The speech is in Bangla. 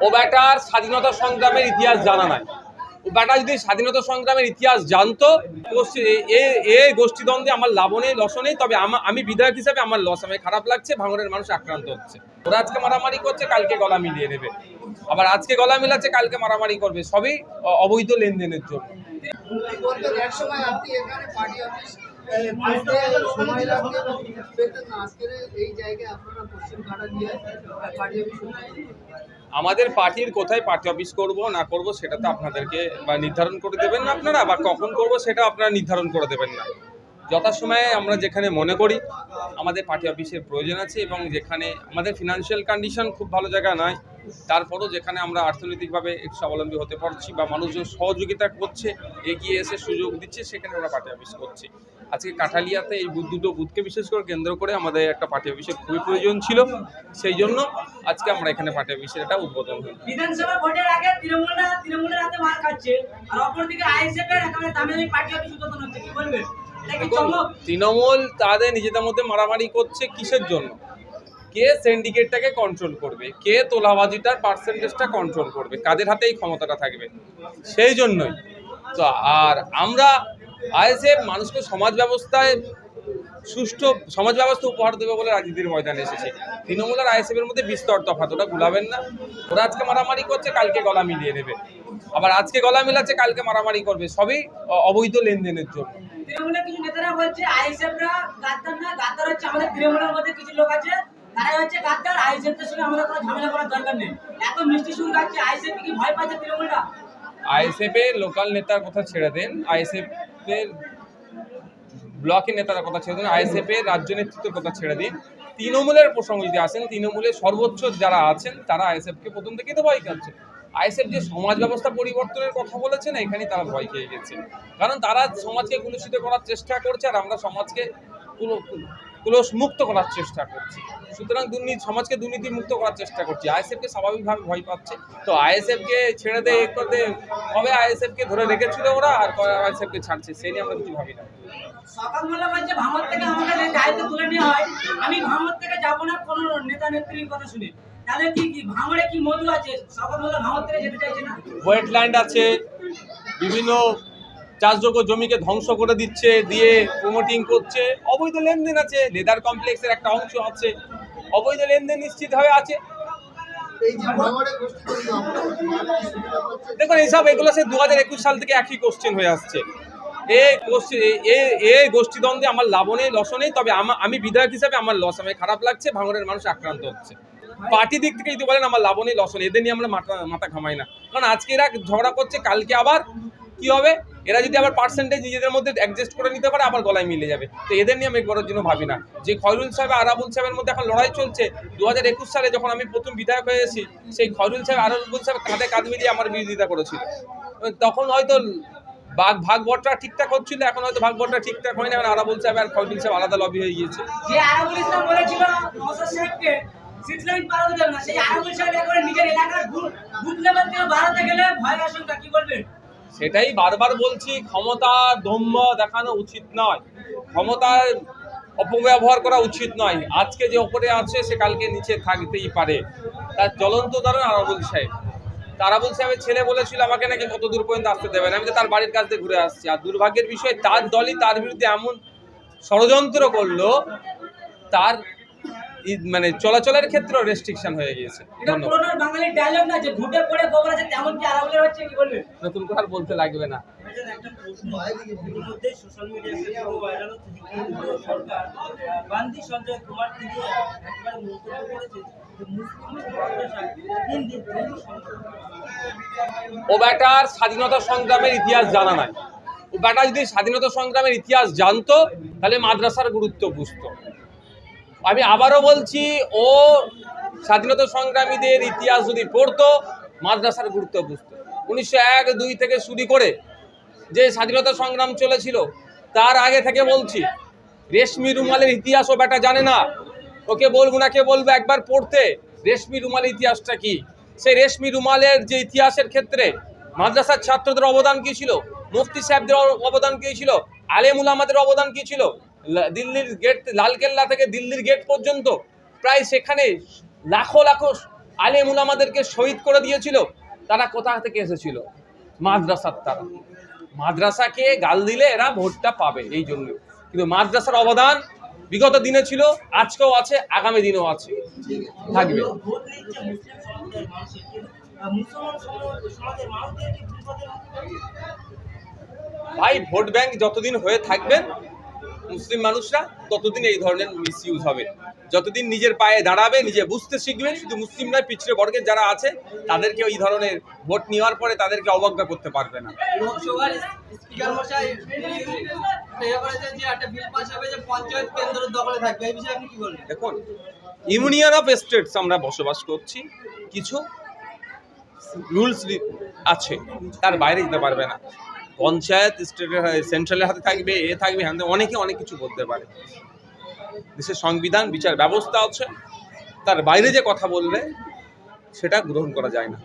ও ব্যাটার স্বাধীনতা সংগ্রামের ইতিহাস জানা নাই। ও ব্যাটা যদি স্বাধীনতা সংগ্রামের ইতিহাস জানতো, এ- গোষ্ঠীদ্বন্দ্বে আমার লাভ নেই লস নেই, তবে আমা- আমি বিধায়ক হিসাবে আমার লস, আমার খারাপ লাগছে, ভাঙনের মানুষ আক্রান্ত হচ্ছে। ওরা আজকে মারামারি করছে, কালকে গলা মিলিয়ে নেবে। আবার আজকে গলা মিলাচ্ছে, কালকে মারামারি করবে, সবই অবৈধ লেনদেনের জন্য। আমাদের পার্টির কোথায় পার্টি অফিস করব, না করব, সেটা তো আপনাদেরকে বা নির্ধারণ করে দেবেন না আপনারা, বা কখন করব সেটা আপনারা নির্ধারণ করে দেবেন না। যথাসময়ে আমরা যেখানে মনে করি, আমাদের পার্টি অফিসের প্রয়োজন আছে এবং যেখানে আমাদের ফিনান্সিয়াল কন্ডিশন খুব ভালো জায়গা নয়, তারপরও যেখানে আমরা অর্থনৈতিকভাবে স্বাবলম্বী হতে পারছি বা মানুষজন সহযোগিতা করছে, এগিয়ে এসে সুযোগ দিচ্ছে, সেখানে আমরা পার্টি অফিস করছি। আজকে কাঠালিয়াতে এই বুথ দুটো বুথকে বিশেষ করে কেন্দ্র করে আমাদের একটা পার্টি অফিসের খুবই প্রয়োজন ছিল, সেই জন্য আজকে আমরা এখানে পার্টি অফিসের একটা উদ্বোধন হলো বিধানসভা ভোটের আগে তৃণমূলরা হাতে মার খাচ্ছে, আর অপরদিকে একেবারে পার্টি অফিস উদ্বোধন হচ্ছে, কি বলবেন? তৃণমূল তাদের নিজেদের মধ্যে মারামারি করছে কিসের জন্য? কে সিন্ডিকেটটাকে কন্ট্রোল করবে? কে তোলাবাজিটার পার্সেন্টেজটা কন্ট্রোল করবে? কাদের হাতে এই ক্ষমতাটা থাকবে? সেই জন্যই। তো আর আমরা আইএসএফ মানুষকে সমাজ ব্যবস্থায় সুষ্ঠু সমাজ ব্যবস্থা উপহার দেবে বলে রাজনীতির ময়দানে এসেছে। তৃণমূল আর আইএসএফ এর মধ্যে বিস্তর তফাৎ ওটা গুলাবেন না। ওরা আজকে মারামারি করছে কালকে গলা মিলিয়ে নেবে। আবার আজকে গলা মিলাচ্ছে কালকে মারামারি করবে। সবই অবৈধ লেনদেনের জন্য। তৃণমূলের কিছু নেতারা বলছে, আইএসএফরা গাদ্দার না, গাদ্দার হচ্ছে আমাদের তৃণমূলের মধ্যে কিছু লোক আছে, তারাই হচ্ছে গাদ্দার সঙ্গে আমাদের কোনো ঝামেলা করার দরকার নেই। এত মিষ্টি আইএসএফ, কি ভয় পাচ্ছে এর লোকাল নেতার কথা ছেড়ে দেন, আইএসএফ এর ব্লকের নেতার কথা ছেড়ে দিন, আইএসএফ এর রাজ্য নেতৃত্বের কথা ছেড়ে দিন। তৃণমূলের প্রসঙ্গ যদি আসেন, তৃণমূলের সর্বোচ্চ যারা আছেন, তারা আইএসএফ কে প্রথম থেকেই তো ভয় খাচ্ছে আইএসএফ যে সমাজ ব্যবস্থা পরিবর্তনের কথা বলেছে না এখানেই তারা ভয় খেয়ে গেছে। কারণ তারা সমাজকে কুলুষিত করার চেষ্টা করছে আর আমরা সমাজকে কুলো- কুলস মুক্ত করার চেষ্টা করছি। সুতরাং দুর্নীতি, সমাজকে দুর্নীতি মুক্ত করার চেষ্টা করছি। আইএসএফকে স্বাভাবিকভাবে ভয় পাচ্ছে। তো আইএসএফকে ছেড়ে দে, এ করে দে, কবে আইএসএফকে ধরে রেখেছিল ওরা আর কবে আইএসএফকে ছাড়ছে সেই নিয়ে আমরা কিছু ভাবি না। আমি ভাঙর থেকে যাব না, কোনো নেতা কথা শুনে। তাহলে কি কি ভাঙড়ে কি মধু আছে? সকাল মোল্লা থেকে যেতে চাইছে না? ওয়েটল্যান্ড আছে বিভিন্ন চাষযোগ্য জমিকে ধ্বংস করে দিচ্ছে দিয়ে প্রমোটিং করছে। অবৈধ লেনদেন আছে লেদার কমপ্লেক্সের একটা অংশ আছে। অবৈধ লেনদেন নিশ্চিতভাবে আছে। এই যে ভাঙড়ে গোষ্ঠী তৈরি আপনারা কি মারপিট সুবিধা পাচ্ছেন দেখুন এইসব এগুলো সে দু হাজার একুশ সাল থেকে একই কোশ্চেন হয়ে আসছে। এ গোষ্ঠী এ এ গোষ্ঠীদ্বন্দ্বে আমার লাভ নেই লস নেই তবে আমি বিধায়ক হিসাবে আমার লস আমার খারাপ লাগছে ভাঙনের মানুষ আক্রান্ত হচ্ছে। পার্টি দিক থেকে যদি বলেন আমার লাভ নেই লস নেই। এদের নিয়ে আমরা মাথা মাথা ঘামাই না। কারণ আজকে এরা ঝগড়া করছে, কালকে আবার কি হবে? এরা যদি আবার পার্সেন্টেজ নিজেদের মধ্যে অ্যাডজাস্ট করে নিতে পারে, আবার গলায় মিলে যাবে। তো এদের নিয়ে আমি করার জন্য ভাবি না। যে খয়রুল সাহেব আর আরাবুল সাহেবের মধ্যে এখন লড়াই চলছে দু হাজার একুশ সালে যখন আমি প্রথম বিধায়ক হয়েছি সেই খয়রুল সাহেব আরাবুল সাহেব কাঁধে কাঁধ মিলিয়ে আমার বিরোধিতা করেছিল। তখন হয়তো ভাগ ভাগ বটরা ঠিকঠাক হচ্ছিল, এখন হয়তো ভাগ বটরা ঠিকঠাক হয় না। এখন আরাবুল সাহেব আর খয়রুল সাহেব আলাদা লবি হয়ে গিয়েছে। থেকে সেটাই বারবার বলছি, ক্ষমতা দম্ভ দেখানো উচিত নয়। ক্ষমতার অপব্যবহার করা উচিত নয়। আজকে যে ওপরে আছে, সে কালকে নিচে থাকতেই পারে। তার জ্বলন্ত উদাহরণ আরাবুল সাহেব। তারাবুল সাহেবের ছেলে বলেছিল আমাকে নাকি কত দূর পর্যন্ত আসতে দেবে না। আমি তো তার বাড়ির কাছ দিয়ে ঘুরে আসছি। আর দুর্ভাগ্যের বিষয়, তার দলই তার বিরুদ্ধে এমন ষড়যন্ত্র করল, তার মানে চলাচলের ক্ষেত্রে রেস্ট্রিকশন হয়ে গিয়েছে। এটা ধন্যবাদ। পুরোনো বাঙালি ডায়লগ না যে ঘুটে পড়ে গোবর আছে তেমন কি আরাবুলের হচ্ছে কি বলবেন নতুন করে আর বলতে লাগবে না। একটা প্রশ্ন ইতিমধ্যে সোশ্যাল মিডিয়াতে খুব ভাইরাল হচ্ছে যে কেন্দ্রীয় সরকার গান্ধী সঞ্জয় কুমার তিনি একবার মন্তব্য করেছে যে মুসলিম মাদ্রাসায় হিন্দি হিন্দু সংস্কৃত ও ব্যাটার স্বাধীনতা সংগ্রামের ইতিহাস জানা নাই। ও ব্যাটা যদি স্বাধীনতা সংগ্রামের ইতিহাস জানতো তাহলে মাদ্রাসার গুরুত্ব বুঝতো। আমি আবারও বলছি, ও স্বাধীনতা সংগ্রামীদের ইতিহাস যদি পড়তো, মাদ্রাসার গুরুত্ব বুঝতো। উনিশশো এক দুই থেকে শুরু করে যে স্বাধীনতা সংগ্রাম চলেছিল, তার আগে থেকে বলছি, রেশমি রুমালের ইতিহাস ও ব্যাটা জানে না। ওকে বলব না, কে বলব? একবার পড়তে, রেশমি রুমালের ইতিহাসটা কি? সেই রেশমি রুমালের যে ইতিহাসের ক্ষেত্রে মাদ্রাসার ছাত্রদের অবদান কি ছিল? মুফতি সাহেবদের অবদান কি ছিল? আলেমুল আমাদের অবদান কি ছিল? দিল্লির গেট লালকেল্লা থেকে দিল্লির গেট পর্যন্ত প্রায় সেখানে লাখো লাখো আলেমুল আমাদেরকে শহীদ করে দিয়েছিল। তারা কোথা থেকে এসেছিল? মাদ্রাসার তারা মাদ্রাসাকে গাল দিলে এরা ভোটটা পাবে এই জন্য। কিন্তু মাদ্রাসার অবদান বিগত দিনে ছিল, আজকেও আছে, আগামী দিনেও আছে। থাকবে। ভাই, ভোট ব্যাংক যতদিন হয়ে থাকবেন মুসলিম মানুষরা ততদিন এই ধরনের মিসইউজ হবে। যতদিন নিজের পায়ে দাঁড়াবে নিজে বুঝতে শিখবে শুধু মুসলিম নয় পিছড়ে বর্গের যারা আছে তাদেরকে ওই ধরনের ভোট নেওয়ার পরে তাদেরকে অবজ্ঞা করতে পারবে না। এই দেখুন ইউনিয়ন অফ স্টেটস আমরা বসবাস করছি। কিছু রুলস আছে তার বাইরে যেতে পারবে না। পঞ্চায়েত স্টেটের সেন্ট্রালের হাতে থাকবে, এ থাকবে হ্যান অনেকে অনেক কিছু বলতে পারে। দেশের সংবিধান, বিচার ব্যবস্থা আছে, তার বাইরে যে কথা বললে, সেটা গ্রহণ করা যায় না।